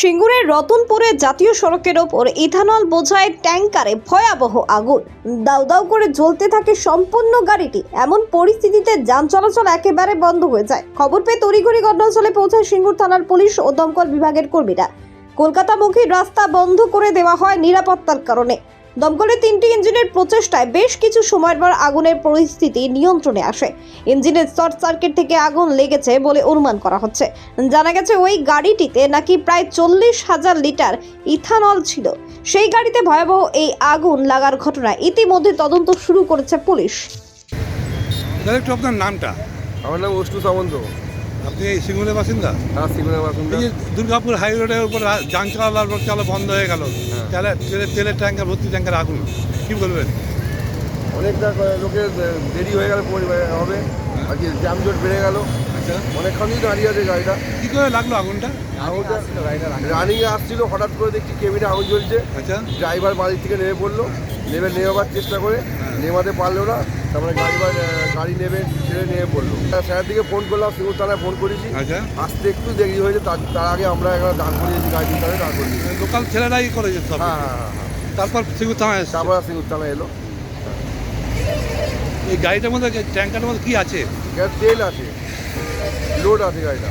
সিঙ্গুরের রতনপুরে জাতীয় সড়কের ওপর ইথানল বোঝায় ট্যাঙ্কারে ভয়াবহ আগুন। দাউ দাউ করে জ্বলতে থাকে সম্পূর্ণ গাড়িটি। এমন পরিস্থিতিতে যান চলাচল একেবারে বন্ধ হয়ে যায়। খবর পেয়ে তড়িঘড়ি ঘটনাস্থলে পৌঁছায় সিঙ্গুর থানার পুলিশ ও দমকল বিভাগের কর্মীরা। কলকাতামুখী রাস্তা বন্ধ করে দেওয়া হয় নিরাপত্তার কারণে। দমকলের তিনটি ইঞ্জিনের প্রচেষ্টায় বেশ কিছু সময়ের পর আগুনের পরিস্থিতি নিয়ন্ত্রণে আসে। ইঞ্জিনের শর্ট সার্কিট থেকে আগুন লেগেছে বলে অনুমান করা হচ্ছে। জানা গেছে ওই গাড়িটিতে নাকি প্রায় চল্লিশ হাজার লিটার ইথানল ছিল। সেই গাড়িতে ভয়াবহ এই আগুন লাগার ঘটনায় ইতিমধ্যে তদন্ত শুরু করেছে পুলিশ। আপনার নামটা। আমার নাম অষ্টু সামন্ত। আপনি এই সিঙ্গুলের বাসিন্দা? হ্যাঁ সিগন্যাল বাসিন্দা। এই যে দুর্গাপুর হাই রোডের উপর যান চলাচল চলা বন্ধ হয়ে গেল। হ্যাঁ। তাহলে তেলের তেলের ট্যাঙ্কার ভর্তি ট্যাঙ্কার আগুন। কি বলবেন? অনেকটা লোকের দেরি হয়ে গেল হবে। আর কি জ্যামজট বেড়ে গেল। আচ্ছা। অনেকক্ষণ দাঁড়িয়ে আছে গাড়িটা। কি করে লাগল আগুনটা? রানিং আসছিল হঠাৎ করে দেখছি কেবিনে আগুন জ্বলছে। আচ্ছা। ড্রাইভার বাড়ি থেকে নেমে পড়ল। নেমে নেওয়ার চেষ্টা করে। নেমাতে পারল না তারপরে গাড়ি গাড়ি নেমে ছেড়ে নেমে পড়ল। স্যারের দিকে ফোন করলাম সিঙ্গুর থানায় ফোন করেছি। আচ্ছা। আসতে একটু দেরি হয়েছে তার তার আগে আমরা এখানে দাঁড় করিয়েছি গাড়ি তাহলে দাঁড় করিয়েছি লোকাল ছেলেরাই করেছে হ্যাঁ হ্যাঁ হ্যাঁ হ্যাঁ। তারপর সিঙ্গুর থানায়। তারপর সিঙ্গুর থানায় এলো। এই গাড়িটার মধ্যে ট্যাঙ্কারের মধ্যে কি আছে? গ্যাস তেল আছে লোড আছে গাড়িটা।